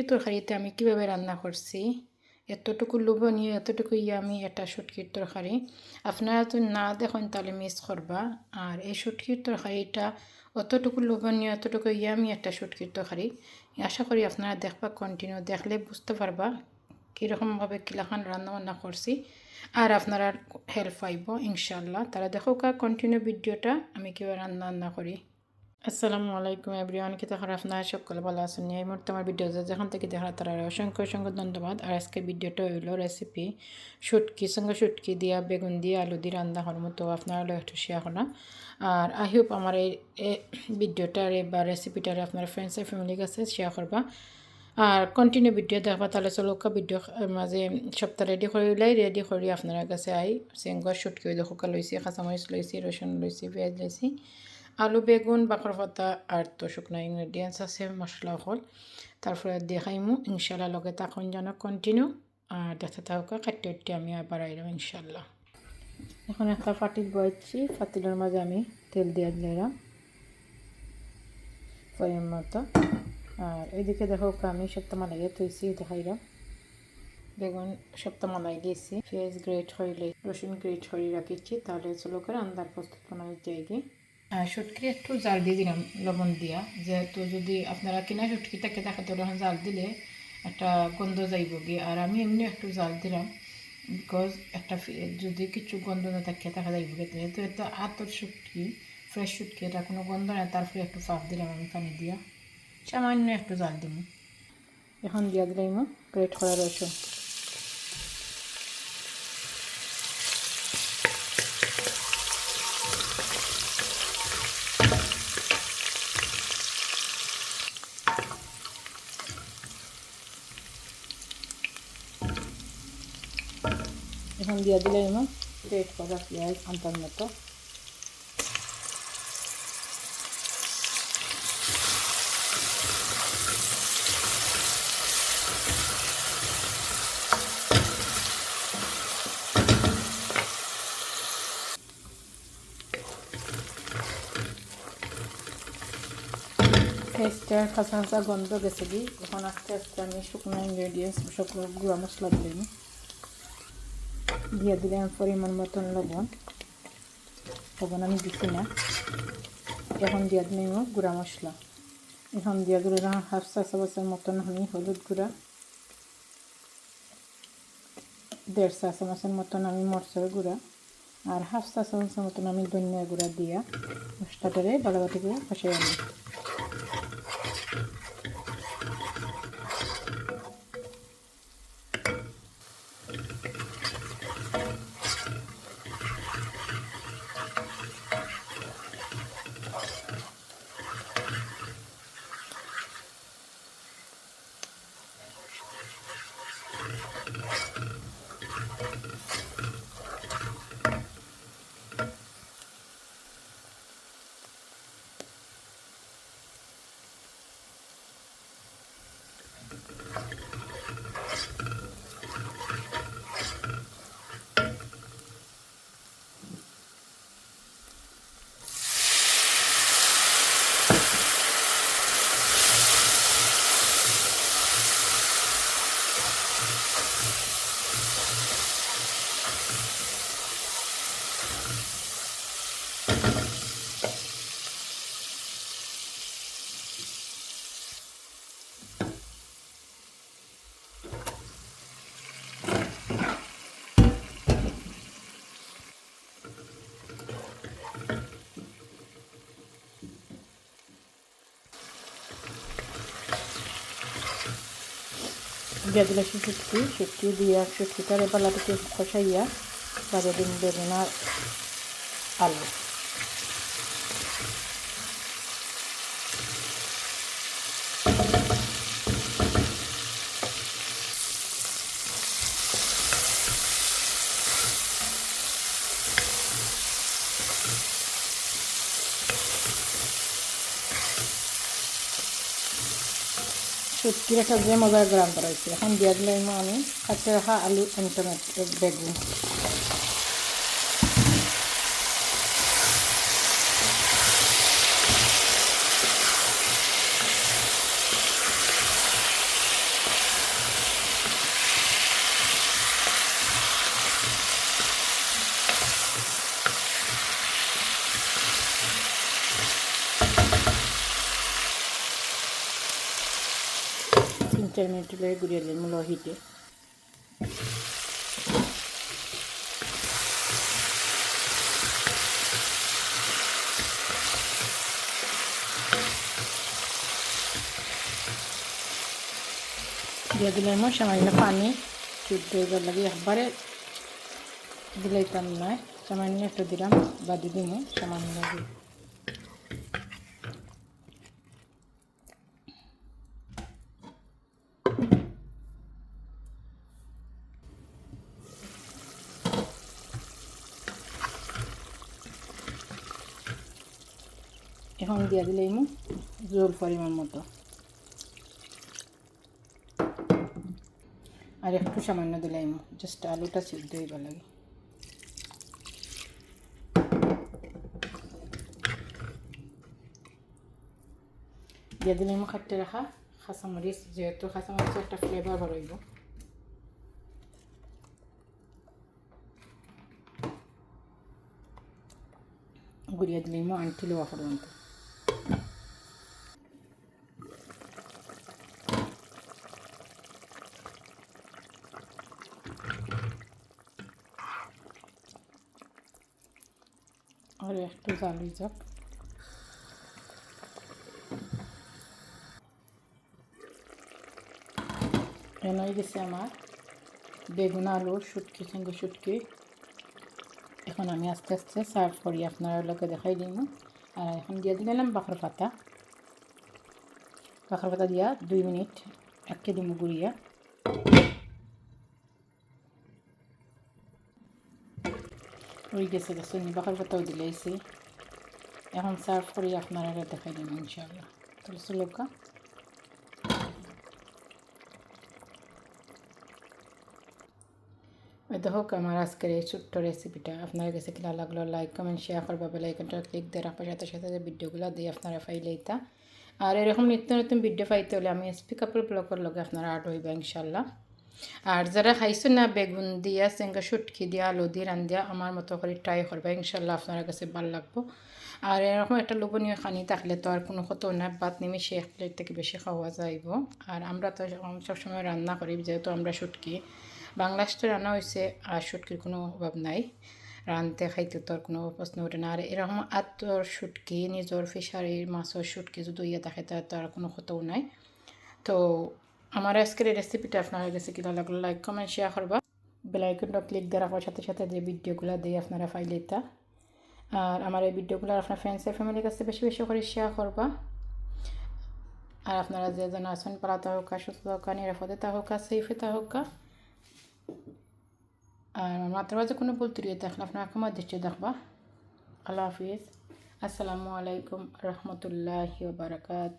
শুটকির তরকারিতে আমি কীভাবে রান্না করছি? এতটুকু লোভনীয়, এতটুকু ইয়ামি একটা শুটকির তরকারি। আপনারা তো না দেখেন তাহলে মিস করবা। আর এই শুটকির তরকারিটা অতটুকু লোভনীয়, এতটুকু ইয়ামি একটা শুটকির তরকারি। আশা করি আপনারা দেখবা কন্টিনিউ দেখলে বুঝতে পারবা কীরকমভাবে কিলাখান রান্না বান্না করছি। আর আপনারা হেল্প পাইব ইনশাল্লাহ তারা দেখো কা কন্টিনিউ ভিডিওটা আমি কীভাবে রান্না বান্না করি। আসসালামু আলাইকুম এভরিওয়ান, কি তখন আপনারা? সকলে ভালো আছেন। এই মুহূর্তে আমার ভিডিও যেখান থেকে দেখা তারা অসংখ্য অসংখ্য ধন্যবাদ। আর আজকে ভিডিওটা হইল রেসিপি শুটকি, সঙ্গে শুটকি দিয়া, বেগুন দিয়ে, আলু দিয়ে রান্না হওয়ার মতো। আপনারা একটু শেয়ার করা আর আই হোপ আমার এই ভিডিওটার বা রেসিপিটার আপনার ফ্রেন্ডস আর ফ্যামিলির কাছে শেয়ার করবা। আর কন্টিনিউ ভিডিও দেখবা, তাহলে চলকা ভিডিও মাঝে সপ্তাহ রেডি করিলাই রেডি কৰি আপনার কাছে আই চেংগর শুটকি দেখোকা লইছি, কাঁচামরিচ লইছি, রসুন লইছি, পেঁয়াজ লইছি। আলু, বেগুন, বাকর পাতা আর তো শুকনো ইনগ্রেডিয়েন্টস আছে, মশলা হল তারপরে দেখাইমু ইনশাল্লাহ লগে তখন যেন কন্টিনিউ আর দেখতে থাকা খাদ্যটি আমি আবার আইলাম ইনশাল্লাহ এখন একটা পাতিল বয়েছি পাতিলের মাঝে আমি তেল দিয়ে দিলাম পরিমাণ মতো। আর এইদিকে দেখো, আমি সপ্তাহ মালাইয়া তৈছি দেখাইলাম বেগুন সপ্তাহ মালাই দিয়েছি। পেঁয়াজ গ্রেট হইলে রসুন গ্রেট হয়ে রাখিছি তাহলে চলো করে আন্দার প্রস্তুত বানাই যাইগে শুটকি একটু জাল দিয়ে দিলাম, লবণ দিয়া। যেহেতু যদি আপনারা কিনা শুটকি থাকে, তাকে তো জাল দিলে একটা গন্ধ যাইব গিয়ে। আর আমি এমনি একটু জাল দিলাম বিকজ একটা যদি কিছু গন্ধ না থাকে থাকা যাইব যেহেতু এটা আতর শুটকি ফ্রেশ শুটকি, এটা কোনো গন্ধ নাই, তারপরে একটু ফাঁক দিলাম আমি পানি দিয়া। সামান্য একটু জাল দিব এখন দিয়া দিলাম গ্রেট করা রসুন এখন দিয়ে দিলে এমন গ্রেট করা পেঁয়াজ আনতার মতো পেস্টের কাঁচা কাঁচা গন্ধ গেছে কি এখন আস্তে আস্তে আমি শুকনো ইনগ্রেডিয়েন্টস সব গুঁড়া মশলা দিলাম দিয়ে দিলাম পরিমাণ মতন লবণ। লবণ আমি দিচ্ছি না। এখন দিয়ে দিলাম গুঁড়া মশলা। এখন দিয়ে দিলাম হাফ চা চামচের মতন আমি হলুদ গুঁড়া। দেড় চা চামচের মতন আমি মরচের গুঁড়া। আর হাফ চা চামচের মতন আমি ধনিয়া গুঁড়া দিয়া মশলাটারে ভালোভাবে করে কষাই আনি। দিলে শুটকি শুটকি দিয়ে শুটকিটারে পালাটাকে খসাইয়া বাজে দিন বেগুন আর আলু। সত্যি একটা যে মজার গ্রাম করাইছি এখন দিয়ে দিলাম আমি কাছে রাখা আলু টমেটো বেগুন। চার মিনিট লয়ে গুড়িয়ে দিলাম লো হিটে দিয়ে দিলাম সামান্য পানি চুদ্ধ হইবার লাগে একবারে দিলাইতাম না সামান্য একটু দিলাম বাদি দিমু সামান্য এখন দিয়ে দিলাম জোল পরিমাণ মতো। আর একটু সামান্য দিলাম জাস্ট আলুটা সিদ্ধ হইবার লাগে। দিয়ে দিলাম খাটতে রাখা খাসামরিচ, যেহেতু খাসামরিচ একটা ফ্লেভার বাড়াইব গুড়িয়ে দিলাম আনটি লোয়া পর্যন্ত আর একটু জাল যাক হয়ে গেছে আমার বেগুন আলু শুটকি সঙ্গে শুটকি এখন আমি আস্তে আস্তে সার্ভ করি আপনারা লোকে দেখাই দিই আর এখন দিয়ে দিলাম বাখর পাতা বাখর পাতা দিয়া দুই মিনিট একে দিমু গুড়িয়া হয়ে গেছে গেছে বাখর পাতাও দিলেছি এখন সার্ভ করি আপনারা দেখাই দিন ইনশাআল্লাহ তাহলে চলোকা দেখো আমার আজকের এই ছোট্ট রেসিপিটা আপনার কাছে কিনা লাগল লাইক কমেন্ট শেয়ার করবা বেলাইকনটা ক্লিক দিয়ে রাখার সাথে সাথে ভিডিওগুলো দিয়ে আপনারা ফাইলে ইতা আর এরকম নিত্য নতুন ভিডিও পাইতে হলে আমি স্পিক আপের ব্লগের লগে আপনারা আট হইবা ইনশাল্লাহ আর যারা খাইছো না, বেগুন দিয়া সেঙ্গা সুটকি দিয়া, আলু দিয়ে রান্ধিয়া আমার মতো করে ট্রাই করবা ইনশাল্লাহ আপনার কাছে ভালো লাগবো। আর এরকম একটা লোভনীয় খানি থাকলে তো আর কোনো কত না বাদ নিমিশে এক প্লেট থেকে বেশি খাওয়া যাইব। আর আমরা তো সবসময় রান্না করি, যেহেতু আমরা সুটকি বাংলাদেশে রান্না হয়েছে আর সুটকির কোনো অভাব নাই। রানতে খাইতে তো আর কোনো প্রশ্ন ওঠে না। আর এরকম আত্মর সুটকি নিজের ফিশারির মাছের সুটকি যদি ইয়ে থাকে তার কোনো ক্ষতও নাই। তো আমার আজকের এই রেসিপিটা আপনার কাছে কিনা লাগল? লাইক কমেন্ট শেয়ার করবা। বেলাইকনটা ক্লিক রাখার সাথে সাথে যে ভিডিওগুলো দিয়ে আপনারা ফাইলে তা। আর আমার এই ভিডিওগুলো আপনার ফ্রেন্ডস এর ফ্যামিলির কাছে বেশি বেশি করে শেয়ার করবা। আর আপনারা যে যেন আছেন পালাতে হোক সুস্থ হোক, নিরাপদে তা হোক সেফে তা হোক, আর মাত্র মাঝে কোনো বলতে থাকলে আপনার আমার দৃষ্টি দেখবা। আল্লাহ হাফিজ। আসসালামু আলাইকুম রহমতুল্লাহ বারকাত